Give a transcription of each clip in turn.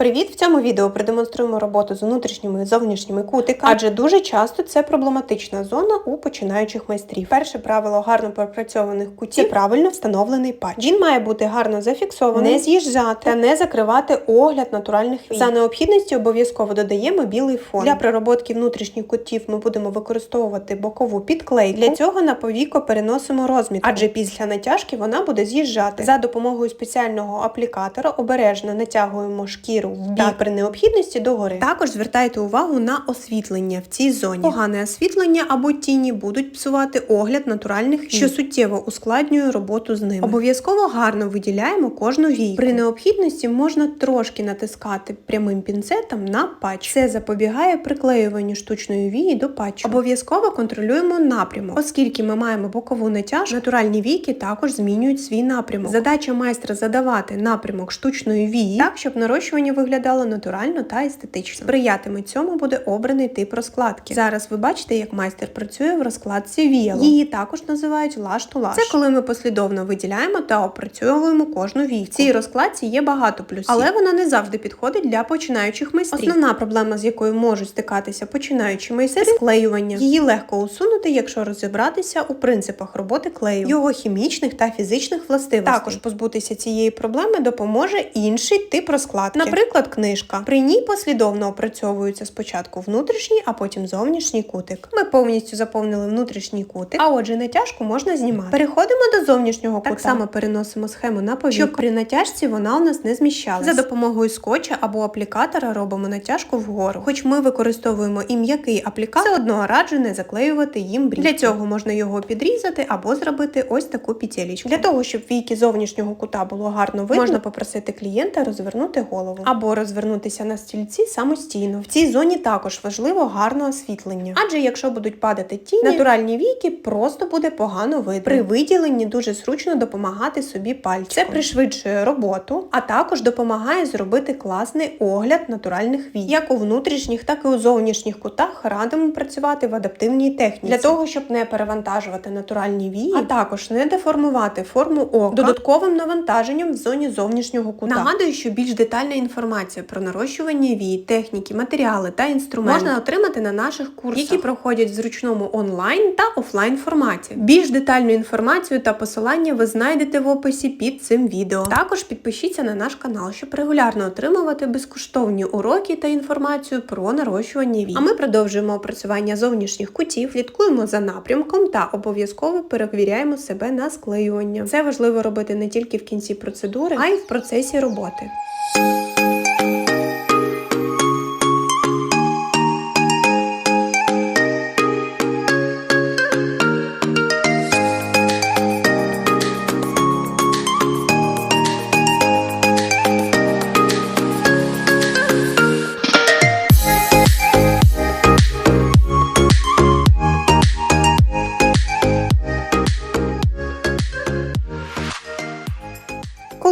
Привіт! В цьому відео продемонструємо роботу з внутрішніми і зовнішніми кутиками, адже дуже часто це проблематична зона у починаючих майстрів. Перше правило гарно пропрацьованих кутів це правильно встановлений патч. Він має бути гарно зафіксований, не з'їжджати та не закривати огляд натуральних вій. За необхідності обов'язково додаємо білий фон. Для пророботки внутрішніх кутів ми будемо використовувати бокову підклейку. Для цього на повіко переносимо розмітку, адже після натяжки вона буде з'їжджати. За допомогою спеціального аплікатора обережно натягуємо шкіру в бік при необхідності догори. Також звертайте увагу на освітлення в цій зоні. Погане освітлення або тіні будуть псувати огляд натуральних вій, що суттєво ускладнює роботу з ними. Обов'язково гарно виділяємо кожну війку. При необхідності можна трошки натискати прямим пінцетом на патч. Це запобігає приклеюванню штучної вії до патчу. Обов'язково контролюємо напрямок, оскільки ми маємо бокову натяжку, натуральні війки також змінюють свій напрямок. Задача майстра задавати напрямок штучної вії так, щоб нарощування виглядало натурально та естетично. Сприятиме цьому буде обраний тип розкладки. Зараз ви бачите, як майстер працює в розкладці віяло. Її також називають лаш ту лаш. Це коли ми послідовно виділяємо та опрацьовуємо кожну війку. Цій розкладці є багато плюсів, але вона не завжди підходить для починаючих майстрів. Основна проблема, з якою можуть стикатися починаючі майстри, склеювання. Її легко усунути, якщо розібратися у принципах роботи клею, його хімічних та фізичних властивостей. Також позбутися цієї проблеми допоможе інший тип розкладки. Наприклад, книжка. При ній послідовно опрацьовується спочатку внутрішній, а потім зовнішній кутик. Ми повністю заповнили внутрішній кутик, а отже, натяжку можна знімати. Переходимо до зовнішнього кута. Так само переносимо схему на повіку, щоб при натяжці вона у нас не зміщалася. За допомогою скотча або аплікатора робимо натяжку вгору. Хоч ми використовуємо і м'який аплікатор, все одно раджу не заклеювати їм брів. Для цього можна його підрізати або зробити ось таку петелечку. Для того, щоб війки зовнішнього кута було гарно видно, можна попросити клієнта розвернути голову або розвернутися на стільці самостійно. В цій зоні також важливо гарне освітлення. Адже якщо будуть падати тіні, натуральні війки просто буде погано видно. При виділенні дуже зручно допомагати собі пальчиком. Це пришвидшує роботу, а також допомагає зробити класний огляд натуральних вій. Як у внутрішніх, так і у зовнішніх кутах радимо працювати в адаптивній техніці для того, щоб не перевантажувати натуральні вії, а також не деформувати форму ока додатковим навантаженням в зоні зовнішнього кута. Нагадую, що більш детальна інформація про нарощування вій, техніки, матеріали та інструменти можна отримати на наших курсах, які проходять в зручному онлайн та офлайн форматі. Більш детальну інформацію та посилання ви знайдете в описі під цим відео. Також підпишіться на наш канал, щоб регулярно отримувати безкоштовні уроки та інформацію про нарощування вій. А ми продовжуємо опрацювання зовнішніх кутів, слідкуємо за напрямком та обов'язково перевіряємо себе на склеювання. Це важливо робити не тільки в кінці процедури, а й в процесі роботи.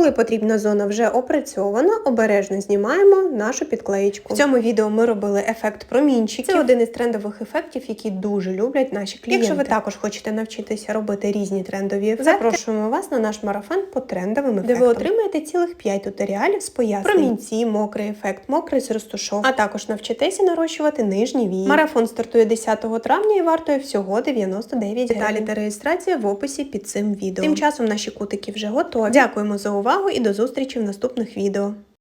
Коли потрібна зона вже опрацьована, обережно знімаємо нашу підклеєчку. В цьому відео ми робили ефект промінчиків. Це один із трендових ефектів, які дуже люблять наші клієнти. Якщо ви також хочете навчитися робити різні трендові ефекти, запрошуємо вас на наш марафон по трендовим ефектам, де ви отримаєте цілих 5 туторіалів з пояснень. Промінці, мокрий ефект, мокрий з розтушов, а також навчитеся нарощувати нижні вії. Марафон стартує 10 травня і вартує всього 99 гривень. Деталі та реєстрація в описі під цим відео. Тим часом наші кутики вже готові. Дякуємо за увагу і до зустрічі в наступних відео.